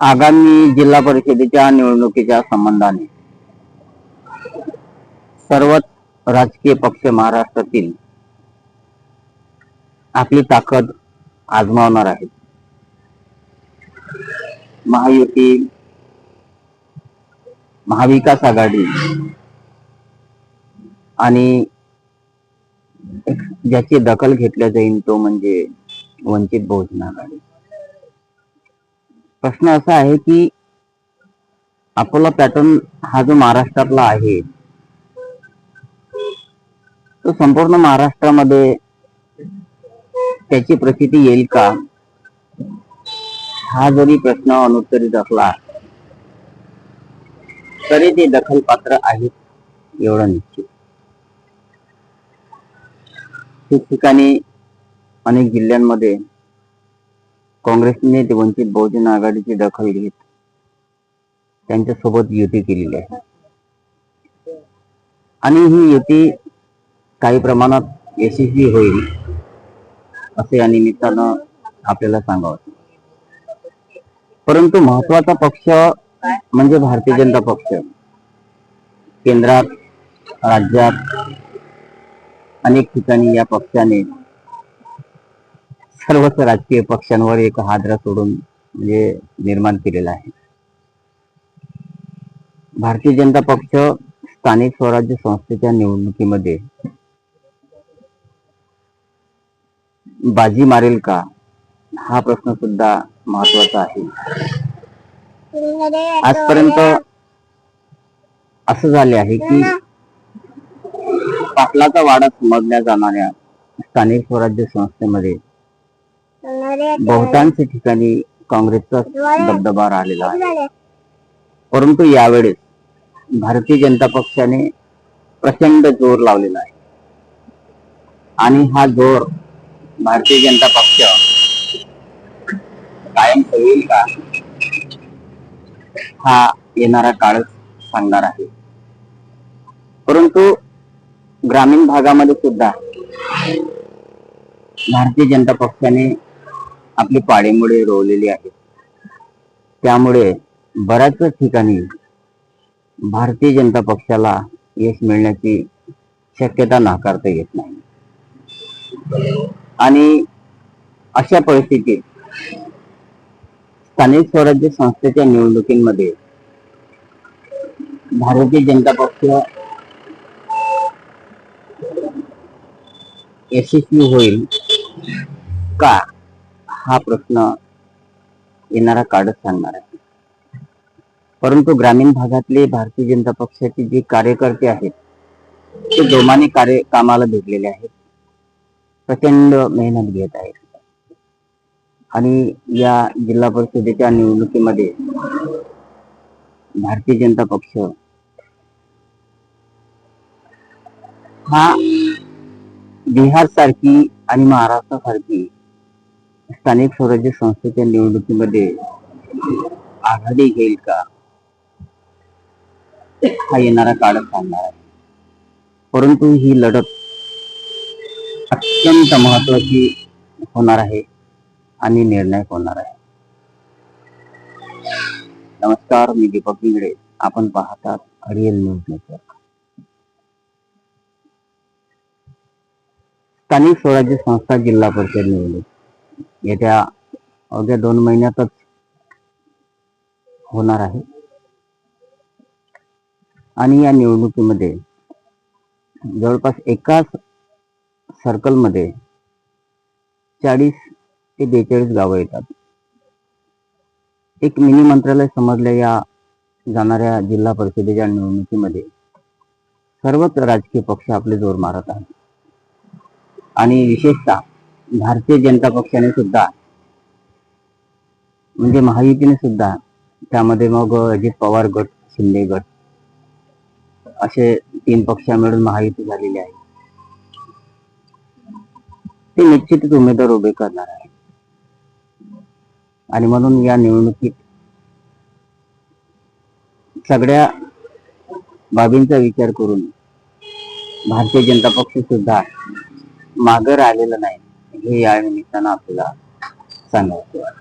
आगामी जिल्हा परिषदेच्या निवडणुकीच्या संबंधाने सर्वच राजकीय पक्ष महाराष्ट्रातील आपली ताकद आजमावणार आहेत. महायुती महाविकास आघाडी आणि ज्याची दखल घेतल्या जाईल तो म्हणजे वंचित बहुजन आघाडी. प्रश्न असा आहे की अकोला पॅटर्न हा जो महाराष्ट्रातला आहे तो संपूर्ण महाराष्ट्रामध्ये त्याची प्रसिद्धी येईल का? हा जरी प्रश्न अनुत्तरित असला तरी ते दखल पात्र आहेत एवढं निश्चित. ठिकठिकाणी अनेक जिल्ह्यांमध्ये काँग्रेसने वंचित बहुजन आघाडीची दखल घेत त्यांच्यासोबत युती केलेली आहे. आणि ही युती काही प्रमाणात यशस्वी होईल असे या निमित्तानं आपल्याला सांगावं परंतु महत्त्वाचा पक्ष म्हणजे भारतीय जनता पक्ष. केंद्रात राज्यात अनेक ठिकाणी या पक्षाने सर्वच राजकीय पक्षांवर एक हादरा सोडून म्हणजे निर्माण केलेला आहे. भारतीय जनता पक्ष स्थानिक स्वराज्य संस्थेच्या निवडणुकीमध्ये बाजी मारेल का? हा प्रश्न सुद्धा महत्त्वाचा आहे. आजपर्यंत असं झाले आहे की पाटलाचा वाडा समजल्या जाणाऱ्या स्थानिक स्वराज्य संस्थेमध्ये बहुतांश ठिकाणी काँग्रेसचा दबदबा राहिलेला आहे. परंतु यावेळेस भारतीय जनता पक्षाने प्रचंड जोर लावलेला आहे. आणि हा जोर भारतीय जनता पक्ष कायम ठेवेल का? हा येणारा काळच सांगणार आहे. परंतु ग्रामीण भागामध्ये सुद्धा भारतीय जनता पक्षाने आपली पाडेमुळे रोवलेली आहेत त्यामुळे बऱ्याच ठिकाणी भारतीय जनता पक्षाला यश मिळण्याची शक्यता नाकारता येत नाही. आणि अशा परिस्थितीत स्थानिक स्वराज्य संस्थेच्या निवडणुकीमध्ये भारतीय जनता पक्ष यशस्वी होईल का? हा प्रश्न येणारा काळच सांगणार आहे. परंतु ग्रामीण भागातले भारतीय जनता पक्षाचे जे कार्यकर्ते आहेत ते जोमाने कार्य कामाला भेटलेले आहेत. प्रचंड मेहनत घेत आहेत. आणि या जिल्हा परिषदेच्या निवडणुकीमध्ये भारतीय जनता पक्ष हा बिहार सारखी आणि महाराष्ट्रासारखी स्थानिक स्वराज्य संस्थेच्या निवडणुकीमध्ये आघाडी घेईल का? हा येणारा काळच सांगणार आहे. परंतु ही लढत अत्यंत महत्वाची होणार आहे आणि निर्णायक होणार आहे. नमस्कार मी दीपक बिंगडे आपण पाहतात रिअल न्यूज नेटवर्क. स्थानिक स्वराज्य संस्था जिल्हा परिषद निवडणूक. येत्या अवघ्या दोन महिन्यातच होणार आहे. आणि या निवडणुकीमध्ये जवळपास एकाच सर्कलमध्ये चाळीस ते बेचाळीस गावं येतात. एक मिनी मंत्रालय समजल्या या जाणाऱ्या जिल्हा परिषदेच्या निवडणुकीमध्ये सर्वच राजकीय पक्ष आपले जोर मारत आहेत. आणि विशेषतः भारतीय जनता पक्षाने सुद्धा म्हणजे महायुतीने सुद्धा त्यामध्ये मग अजित पवार गट शिंदे गट असे तीन पक्ष मिळून महायुती झालेली आहे. ते निश्चितच उमेदवार उभे करणार आहे आणि म्हणून या निवडणुकीत सगळ्या बाबींचा विचार करून भारतीय जनता पक्ष सुद्धा मागे राहिलेला नाही. हे या निमित्तानं आपल्याला सांगायचं आहे.